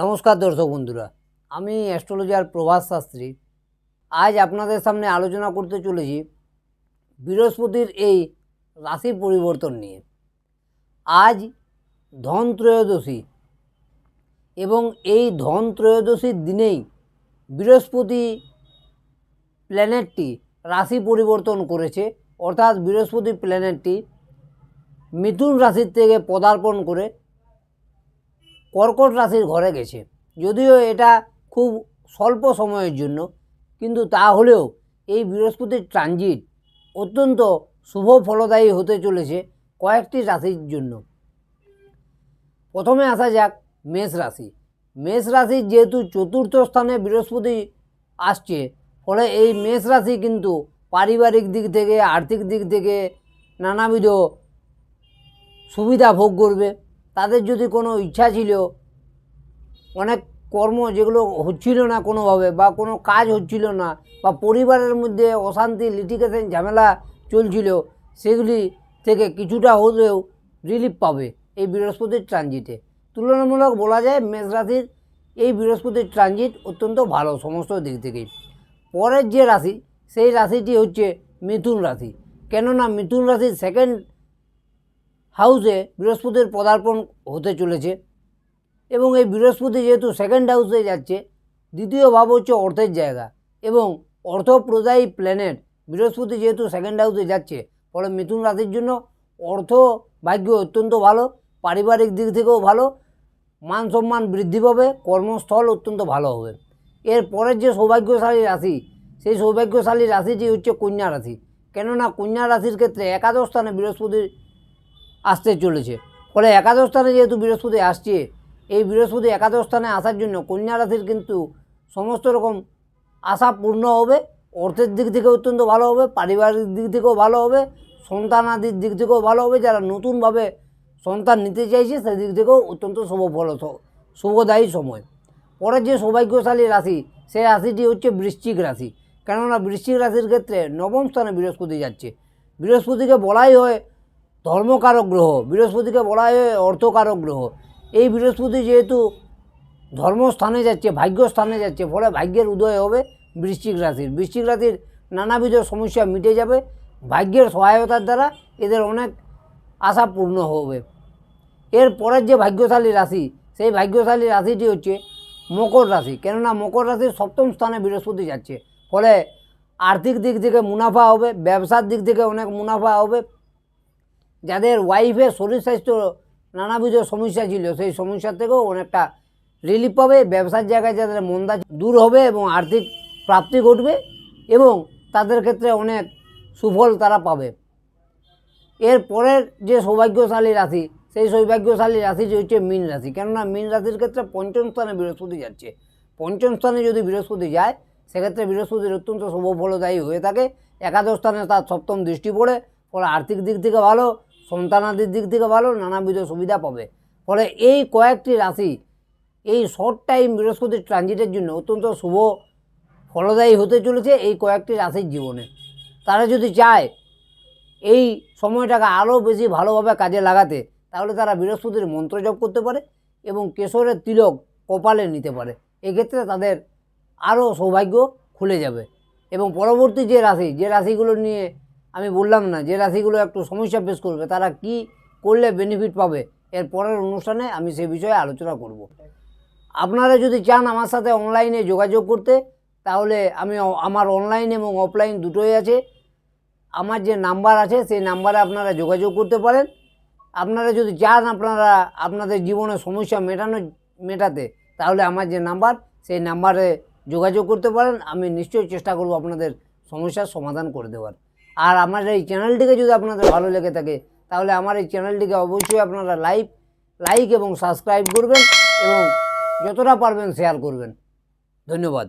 নমস্কার দর্শক বন্ধুরা, আমি অ্যাস্ট্রোলজার প্রভাস শাস্ত্রী। আজ আপনাদের সামনে আলোচনা করতে চলেছি বৃহস্পতির এই রাশি পরিবর্তন নিয়ে। আজ ধন ত্রয়োদশী এবং এই ধন ত্রয়োদশীর দিনেই বৃহস্পতি প্ল্যানেটটি রাশি পরিবর্তন করেছে, অর্থাৎ বৃহস্পতি প্ল্যানেটটি মিথুন রাশির থেকে পদার্পণ করে কর্কট রাশির ঘরে গেছে। যদিও এটা খুব স্বল্প সময়ের জন্য, কিন্তু তা হলেও এই বৃহস্পতির ট্রানজিট অত্যন্ত শুভ ফলদায়ী হতে চলেছে কয়েকটি রাশির জন্য। প্রথমে আসা যাক মেষ রাশি। মেষ রাশির যেহেতু চতুর্থ স্থানে বৃহস্পতি আসছে, ফলে এই মেষ রাশি কিন্তু পারিবারিক দিক থেকে, আর্থিক দিক থেকে নানাবিধ সুবিধা ভোগ করবে। তাদের যদি কোনো ইচ্ছা ছিল, অনেক কর্ম যেগুলো হচ্ছিল না কোনোভাবে বা কোনো কাজ হচ্ছিল না বা পরিবারের মধ্যে অশান্তি লিটিগেশন ঝামেলা চলছিল, সেগুলি থেকে কিছুটা হলেও রিলিফ পাবে এই বৃহস্পতির ট্রানজিটে তুলনামূলক বলা যায় মেষ রাশির এই বৃহস্পতির ট্রানজিট অত্যন্ত ভালো সমস্ত দিক থেকেই। পরের যে রাশি, সেই রাশিটি হচ্ছে মিথুন রাশি। কেননা মিথুন রাশির সেকেন্ড হাউসে বৃহস্পতির পদার্পণ হতে চলেছে এবং এই বৃহস্পতি যেহেতু সেকেন্ড হাউসে যাচ্ছে, দ্বিতীয় ভাব হচ্ছে অর্থের জায়গা এবং অর্থপ্রদায়ী প্ল্যানেট বৃহস্পতি যেহেতু সেকেন্ড হাউসে যাচ্ছে, ফলে মিথুন রাশির জন্য অর্থ ভাগ্য অত্যন্ত ভালো, পারিবারিক দিক থেকেও ভালো, মান সম্মান বৃদ্ধি পাবে, কর্মস্থল অত্যন্ত ভালো হবে। এর পরের যে সৌভাগ্যশালী রাশি, সেই সৌভাগ্যশালী রাশিটি হচ্ছে কন্যা রাশি। কেননা কন্যা রাশির ক্ষেত্রে একাদশ স্থানে বৃহস্পতির আসতে চলেছে। ফলে একাদশ স্থানে যেহেতু বৃহস্পতি আসছে, এই বৃহস্পতি একাদশ স্থানে আসার জন্য কন্যা রাশির কিন্তু সমস্ত রকম আশা পূর্ণ হবে। অর্থের দিক থেকে অত্যন্ত ভালো হবে, পারিবারিক দিক থেকেও ভালো হবে, সন্তানাদির দিক থেকেও ভালো হবে। যারা নতুনভাবে সন্তান নিতে চাইছে সেদিক থেকেও অত্যন্ত শুভ ফল শুভদায়ী সময়। পরের যে সৌভাগ্যশালী রাশি, সেই রাশিটি হচ্ছে বৃশ্চিক রাশি। কেননা বৃশ্চিক রাশির ক্ষেত্রে নবম স্থানে বৃহস্পতি যাচ্ছে। বৃহস্পতিকে বলাই হয় ধর্মকারক গ্রহ বৃহস্পতিকে বলা হয় অর্থকারক গ্রহ এই বৃহস্পতি যেহেতু ধর্মস্থানে যাচ্ছে, ভাগ্যস্থানে যাচ্ছে, ফলে ভাগ্যের উদয় হবে বৃশ্চিক রাশির। বৃশ্চিক রাশির নানাবিধ সমস্যা মিটে যাবে, ভাগ্যের সহায়তার দ্বারা এদের অনেক আশা পূর্ণ হবে। এর পরের যে ভাগ্যশালী রাশি, সেই ভাগ্যশালী রাশিটি হচ্ছে মকর রাশি। কেননা মকর রাশির সপ্তম স্থানে বৃহস্পতি যাচ্ছে, ফলে আর্থিক দিক থেকে মুনাফা হবে, ব্যবসার দিক থেকে অনেক মুনাফা হবে যাদের ওয়াইফের শরীর স্বাস্থ্য নানাবিধ সমস্যা ছিল, সেই সমস্যা থেকেও অনেকটা রিলিফ পাবে। ব্যবসার জায়গায় যাদের মন্দা দূর হবে এবং আর্থিক প্রাপ্তি ঘটবে এবং তাদের ক্ষেত্রে অনেক সুফল তারা পাবে। এর পরের যে সৌভাগ্যশালী রাশি, সেই সৌভাগ্যশালী রাশিটি হচ্ছে মীন রাশি। কেননা মীন রাশির ক্ষেত্রে পঞ্চম স্থানে বৃহস্পতি যাচ্ছে। পঞ্চম স্থানে যদি বৃহস্পতি যায়, সেক্ষেত্রে বৃহস্পতির অত্যন্ত শুভ ফলদায়ী হয়ে থাকে। একাদশ স্থানে তার সপ্তম দৃষ্টি পড়ে, ফলে আর্থিক দিক থেকে ভালো সন্তানাদির দিক থেকে ভালো, নানাবিধ সুবিধা পাবে। ফলে এই কয়েকটি রাশি, এই শর্ট টাইম বৃহস্পতির ট্রানজিটের জন্য অত্যন্ত শুভ, ফলদায়ী হতে চলেছে এই কয়েকটি রাশির জীবনে। তারা যদি চায় এই সময়টাকে আরও বেশি ভালোভাবে কাজে লাগাতে, তাহলে তারা বৃহস্পতির মন্ত্র জপ করতে পারে এবং কেশরের তিলক কপালে নিতে পারে। এক্ষেত্রে তাদের আরও সৌভাগ্য খুলে যাবে। এবং পরবর্তী যে রাশি, যে রাশিগুলো নিয়ে আমি বললাম না, যে রাশিগুলো একটু সমস্যা ফেস করবে, তারা কি করলে বেনিফিট পাবে? এর পরের অনুষ্ঠানে আমি সে বিষয়ে আলোচনা করব। আপনারা যদি চান আমার সাথে অনলাইনে যোগাযোগ করতে, তাহলে আমি আমার অনলাইন এবং অফলাইন দুটোই আছে। আমার যে নাম্বার আছে, সেই নাম্বারে আপনারা যোগাযোগ করতে পারেন। আপনারা যদি চান আপনারা আপনাদের জীবনে সমস্যা মেটানো, মেটাতে, তাহলে আমার যে নাম্বার সেই নাম্বারে যোগাযোগ করতে পারেন। আমি নিশ্চয়ই চেষ্টা করব আপনাদের সমস্যার সমাধান করে দেওয়ার। আর আমার এই চ্যানেলটিকে যদি আপনাদের ভালো লেগে থাকে, তাহলে আমার এই চ্যানেলটিকে অবশ্যই আপনারা লাইক লাইক এবং সাবস্ক্রাইব করবেন এবং যতটা পারবেন শেয়ার করবেন। ধন্যবাদ।